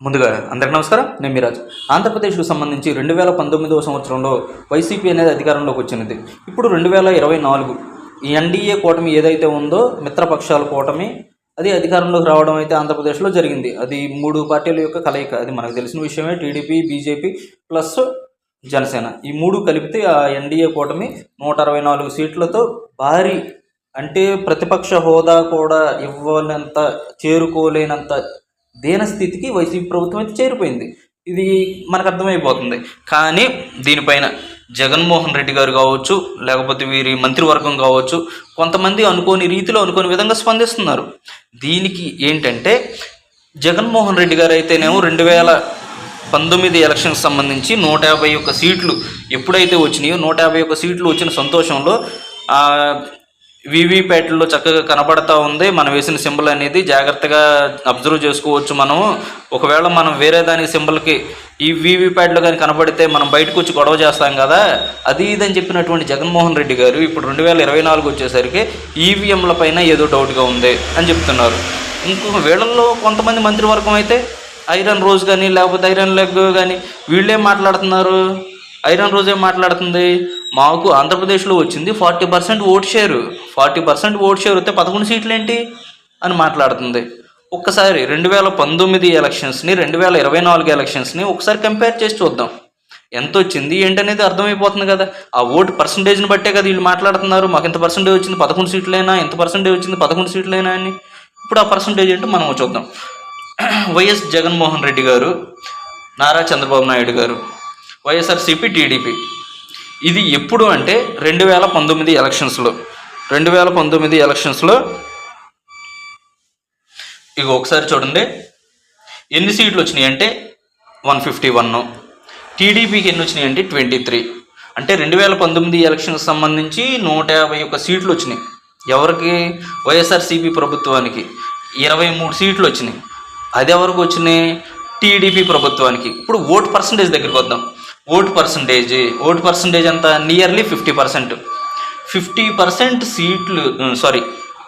ముందుగా అందరికీ నమస్కారం నేను మీరాజ్ ఆంధ్రప్రదేశ్కు సంబంధించి రెండు వేల పంతొమ్మిదవ సంవత్సరంలో వైసీపీ అనేది అధికారంలోకి వచ్చినది ఇప్పుడు రెండు వేల ఇరవై నాలుగు ఈ ఎన్డీఏ కూటమి ఏదైతే ఉందో మిత్రపక్షాల కూటమి అది అధికారంలోకి రావడం అయితే ఆంధ్రప్రదేశ్లో జరిగింది. అది మూడు పార్టీల యొక్క కలయిక. అది మనకు తెలిసిన విషయమే. TDP BJP plus Janasena. ఈ మూడు కలిపితే ఆ ఎన్డీఏ కూటమి నూట అరవై నాలుగు సీట్లతో భారీ అంటే ప్రతిపక్ష హోదా కూడా ఇవ్వనంత చేరుకోలేనంత దీనస్థితికి వైసీపీ ప్రభుత్వం అయితే చేరిపోయింది. ఇది మనకు అర్థమైపోతుంది. కానీ దీనిపైన జగన్మోహన్ రెడ్డి గారు కావచ్చు లేకపోతే వీరి మంత్రివర్గం కావచ్చు కొంతమంది అనుకోని రీతిలో అనుకోని విధంగా స్పందిస్తున్నారు. దీనికి ఏంటంటే జగన్మోహన్ రెడ్డి గారు అయితేనేమో రెండు వేల పంతొమ్మిది ఎలక్షన్కి సంబంధించి నూట యాభై ఒక్క సీట్లు ఎప్పుడైతే వచ్చినాయో నూట యాభై ఒక్క సీట్లు వచ్చిన సంతోషంలో వీవీప్యాట్లో చక్కగా కనబడతా ఉంది. మనం వేసిన సింబల్ అనేది జాగ్రత్తగా అబ్జర్వ్ చేసుకోవచ్చు మనం. ఒకవేళ మనం వేరే దాని సింబల్కి ఈ వీవీప్యాట్లో కానీ కనబడితే మనం బయటకు వచ్చి గొడవ చేస్తాం కదా. అది ఇదని చెప్పినటువంటి జగన్మోహన్ రెడ్డి గారు ఇప్పుడు రెండు వేల ఇరవై నాలుగు వచ్చేసరికి ఈవీఎంల పైన ఏదో డౌట్గా ఉంది అని చెప్తున్నారు. ఇంకొక వీళ్ళల్లో కొంతమంది మంత్రివర్గం అయితే ఐరన్ రోజ్ కానీ లేకపోతే ఐరన్ లెగ్ కానీ వీళ్ళేం మాట్లాడుతున్నారు. ఐరన్ రోజే ఏం మాట్లాడుతుంది. మాకు ఆంధ్రప్రదేశ్లో వచ్చింది forty percent vote share. Forty percent vote share వస్తే పదకొండు సీట్లు ఏంటి అని మాట్లాడుతుంది. ఒక్కసారి రెండు వేల పంతొమ్మిది ఎలక్షన్స్ని రెండు వేల ఇరవై నాలుగు ఎలక్షన్స్ని ఒకసారి కంపేర్ చేసి చూద్దాం. ఎంత వచ్చింది ఏంటనేది అర్థమైపోతుంది కదా. ఆ ఓటు పర్సంటేజ్ని బట్టే కదా వీళ్ళు మాట్లాడుతున్నారు. మాకు ఎంత పర్సంటేజ్ వచ్చింది పదకొండు సీట్లైనా? ఎంత పర్సంటేజ్ వచ్చింది పదకొండు సీట్లైనా అని. ఇప్పుడు ఆ పర్సంటేజ్ ఏంటో మనం చూద్దాం. వైఎస్ జగన్మోహన్ రెడ్డి గారు నారా చంద్రబాబు నాయుడు గారు వైఎస్ఆర్సీపీ టీడీపీ. ఇది ఎప్పుడు అంటే రెండు వేల పంతొమ్మిది ఎలక్షన్స్లో. రెండు వేల పంతొమ్మిది ఎలక్షన్స్లో ఇక ఒకసారి చూడండి. ఎన్ని సీట్లు వచ్చినాయి అంటే వన్ ఫిఫ్టీ వన్. టీడీపీకి ఎన్ని వచ్చినాయి అంటే ట్వంటీ త్రీ. అంటే రెండు వేల పంతొమ్మిది ఎలక్షన్కి సంబంధించి నూట యాభై ఒక్క సీట్లు వచ్చినాయి. ఎవరికి? వైఎస్ఆర్సీపీ ప్రభుత్వానికి ఇరవై మూడు సీట్లు వచ్చినాయి. అది ఎవరికి వచ్చినాయి? టీడీపీ ప్రభుత్వానికి. ఇప్పుడు ఓట్ పర్సంటేజ్ దగ్గరికి వద్దాం. ఓట్ పర్సంటేజ్ ఓట్ పర్సంటేజ్ అంత nearly fifty percent. Fifty percent సీట్లు sorry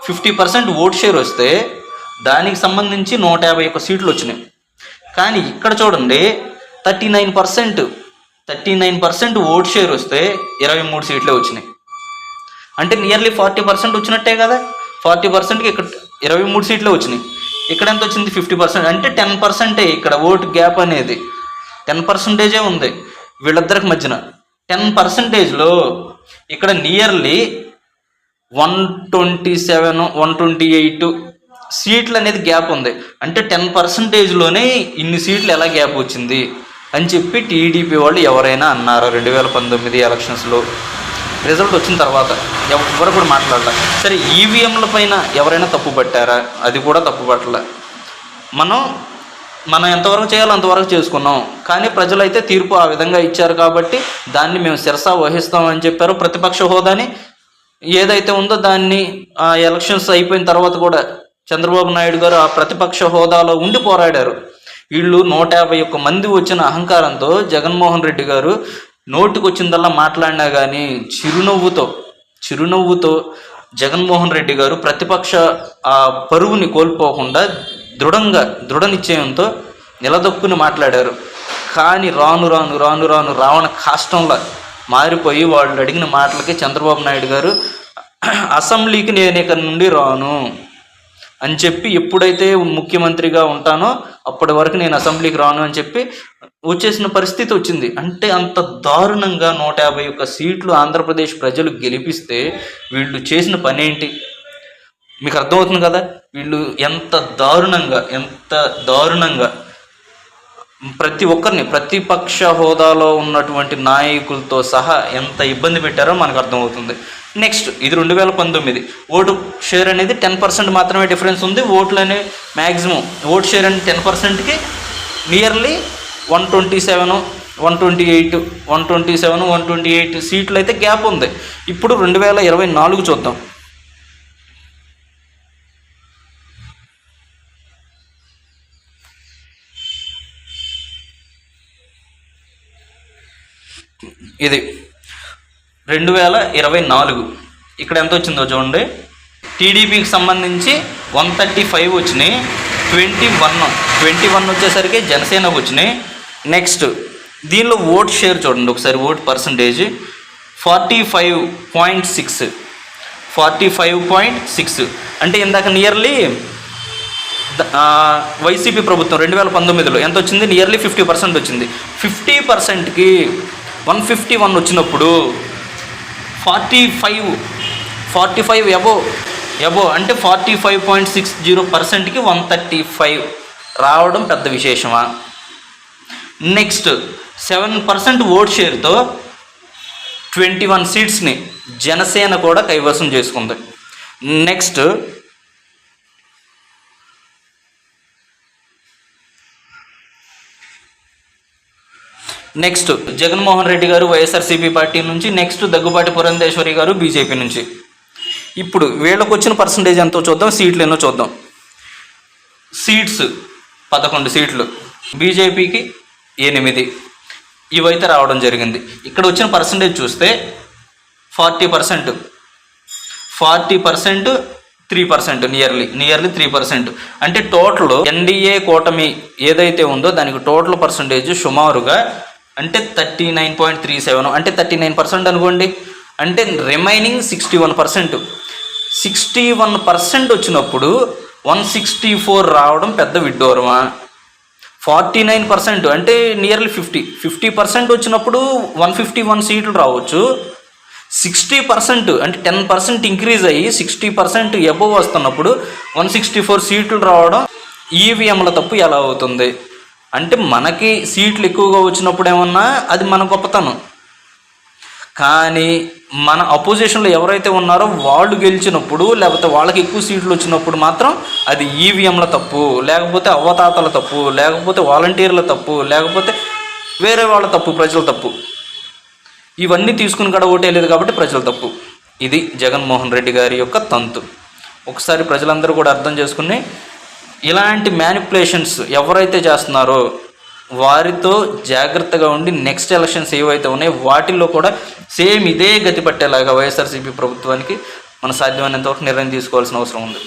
fifty percent vote share వస్తే దానికి సంబంధించి నూట యాభై ఒక్క సీట్లు వచ్చినాయి. కానీ ఇక్కడ చూడండి thirty nine percent thirty nine percent vote share వస్తే ఇరవై మూడు సీట్లే వచ్చినాయి. అంటే నియర్లీ ఫార్టీ పర్సెంట్ వచ్చినట్టే కదా? ఫార్టీ పర్సెంట్కి ఇక్కడ ఇరవై మూడు సీట్లే వచ్చినాయి. ఇక్కడ ఎంత వచ్చింది? Fifty percent. అంటే టెన్ పర్సెంటే ఇక్కడ ఓట్ గ్యాప్ అనేది. టెన్ పర్సెంటేజే ఉంది వీళ్ళిద్దరికి మధ్యన. టెన్ పర్సెంటేజ్లో ఇక్కడ nearly one twenty seven one twenty eight సీట్లు అనేది గ్యాప్ ఉంది. అంటే టెన్ పర్సంటేజ్లోనే ఇన్ని సీట్లు ఎలా గ్యాప్ వచ్చింది అని చెప్పి టీడీపీ వాళ్ళు ఎవరైనా అన్నారు? రెండు వేల పంతొమ్మిది ఎలక్షన్స్లో రిజల్ట్ వచ్చిన తర్వాత ఎవరు కూడా మాట్లాడలే. సరే ఈవీఎంల పైన ఎవరైనా తప్పు పట్టారా? అది కూడా తప్పు పట్టలే మనం మనం ఎంతవరకు చేయాలో అంతవరకు చేసుకున్నాం. కానీ ప్రజలైతే తీర్పు ఆ విధంగా ఇచ్చారు కాబట్టి దాన్ని మేము శిరస వహిస్తామని చెప్పారు. ప్రతిపక్ష హోదాని ఏదైతే ఉందో దాన్ని ఆ ఎలక్షన్స్ అయిపోయిన తర్వాత కూడా చంద్రబాబు నాయుడు గారు ఆ ప్రతిపక్ష హోదాలో ఉండి పోరాడారు. వీళ్ళు నూట యాభై ఒక్క మంది వచ్చిన అహంకారంతో జగన్మోహన్ రెడ్డి గారు నోటికి వచ్చిందల్లా మాట్లాడినా కానీ చిరునవ్వుతో చిరునవ్వుతో జగన్మోహన్ రెడ్డి గారు ప్రతిపక్ష ఆ పరువుని కోల్పోకుండా దృఢంగా దృఢ నిశ్చయంతో నిలదొక్కుని మాట్లాడారు. కానీ రాను రాను రాను రాను రావణ కాష్టంలా మారిపోయి వాళ్ళు అడిగిన మాటలకి చంద్రబాబు నాయుడు గారు అసెంబ్లీకి నేను ఇక్కడ నుండి రాను అని చెప్పి ఎప్పుడైతే ముఖ్యమంత్రిగా ఉంటానో అప్పటి వరకు నేను అసెంబ్లీకి రాను అని చెప్పి వచ్చేసిన పరిస్థితి వచ్చింది. అంటే అంత దారుణంగా నూట యాభై ఒక్క సీట్లు ఆంధ్రప్రదేశ్ ప్రజలు గెలిపిస్తే వీళ్ళు చేసిన పని ఏంటి మీకు అర్థమవుతుంది కదా? వీళ్ళు ఎంత దారుణంగా ఎంత దారుణంగా ప్రతి ఒక్కరిని ప్రతిపక్ష హోదాలో ఉన్నటువంటి నాయకులతో సహా ఎంత ఇబ్బంది పెట్టారో మనకు అర్థమవుతుంది. నెక్స్ట్ ఇది రెండు వేల పంతొమ్మిది. ఓటు షేర్ అనేది టెన్ పర్సెంట్ మాత్రమే డిఫరెన్స్ ఉంది. ఓట్లు అనే మ్యాక్సిమం ఓటు షేర్ అనేది టెన్ పర్సెంట్కి nearly one twenty seven one twenty eight one twenty seven one twenty eight సీట్లు అయితే గ్యాప్ ఉంది. ఇప్పుడు రెండు వేల ఇరవై నాలుగు చూద్దాం. ఇది రెండు వేల ఇరవై నాలుగు. ఇక్కడ ఎంత వచ్చిందో చూడండి. టీడీపీకి సంబంధించి వన్ థర్టీ ఫైవ్ వచ్చినాయి. ట్వంటీ వన్ ట్వంటీ వన్ వచ్చేసరికి జనసేనకు వచ్చినాయి. నెక్స్ట్ దీనిలో ఓట్ షేర్ చూడండి. ఒకసారి vote percentage. Forty five point six. Forty five point six. అంటే ఇందాక నియర్లీ వైసీపీ ప్రభుత్వం రెండు వేల పంతొమ్మిదిలో ఎంత వచ్చింది? నియర్లీ ఫిఫ్టీ పర్సెంట్ వచ్చింది. ఫిఫ్టీ పర్సెంట్కి వన్ ఫిఫ్టీ వన్ వచ్చినప్పుడు forty five forty five above above అంటే forty five point six zero పర్సెంట్కి వన్ థర్టీ ఫైవ్ రావడం పెద్ద విశేషమా? నెక్స్ట్ సెవెన్ పర్సెంట్ ఓట్ షేర్తో ట్వంటీ వన్ సీట్స్ని జనసేన కూడా కైవసం చేసుకుంది. Next next Jaganmohan Reddy garu YSRCP party నుంచి నెక్స్ట్ దగ్గుబాటి పురంధేశ్వరి గారు బీజేపీ నుంచి. ఇప్పుడు వీళ్ళకు వచ్చిన పర్సంటేజ్ ఎంతో చూద్దాం సీట్లు ఎన్నో చూద్దాం. సీట్స్ పదకొండు సీట్లు. బీజేపీకి ఎనిమిది. ఇవైతే రావడం జరిగింది. ఇక్కడ వచ్చిన పర్సంటేజ్ చూస్తే forty percent. Forty percent three percent nearly nearly three percent. అంటే టోటల్ ఎన్డీఏ కూటమి ఏదైతే ఉందో దానికి టోటల్ పర్సంటేజ్ సుమారుగా అంటే thirty nine point three seven. అంటే థర్టీ నైన్ పర్సెంట్ అనుకోండి. అంటే remaining sixty one percent sixty one percent వచ్చినప్పుడు వన్ సిక్స్టీ ఫోర్ రావడం పెద్ద విడ్డూరమా? ఫార్టీ నైన్ పర్సెంట్ అంటే నియర్లీ ఫిఫ్టీ ఫిఫ్టీ పర్సెంట్ వచ్చినప్పుడు వన్ ఫిఫ్టీ వన్ సీట్లు రావచ్చు. సిక్స్టీ పర్సెంట్ అంటే టెన్ పర్సెంట్ ఇంక్రీజ్ అయ్యి సిక్స్టీ పర్సెంట్ ఎబోవ్ వస్తున్నప్పుడు వన్ సిక్స్టీ ఫోర్ సీట్లు రావడం ఈవీఎంల తప్పు ఎలా అవుతుంది? అంటే మనకి సీట్లు ఎక్కువగా వచ్చినప్పుడు ఏమన్నా అది మన గొప్పతనం. కానీ మన అపోజిషన్లో ఎవరైతే ఉన్నారో వాళ్ళు గెలిచినప్పుడు లేకపోతే వాళ్ళకి ఎక్కువ సీట్లు వచ్చినప్పుడు మాత్రం అది ఈవీఎంల తప్పు లేకపోతే అవ్వతాతల తప్పు లేకపోతే వాలంటీర్ల తప్పు లేకపోతే వేరే వాళ్ళ తప్పు ప్రజల తప్పు. ఇవన్నీ తీసుకుని కూడా ఓటేయలేదు కాబట్టి ప్రజల తప్పు. ఇది జగన్మోహన్ రెడ్డి గారి యొక్క తంతు. ఒకసారి ప్రజలందరూ కూడా అర్థం చేసుకుని ఇలాంటి మ్యానిపులేషన్స్ ఎవరైతే చేస్తున్నారో వారితో జాగ్రత్తగా ఉండి నెక్స్ట్ ఎలక్షన్స్ ఏవైతే ఉన్నాయో వాటిల్లో కూడా సేమ్ ఇదే గతి పట్టేలాగా వైఎస్ఆర్సీపీ ప్రభుత్వానికి మన సాధ్యమైనంత వరకు నిర్ణయం తీసుకోవాల్సిన అవసరం ఉంది.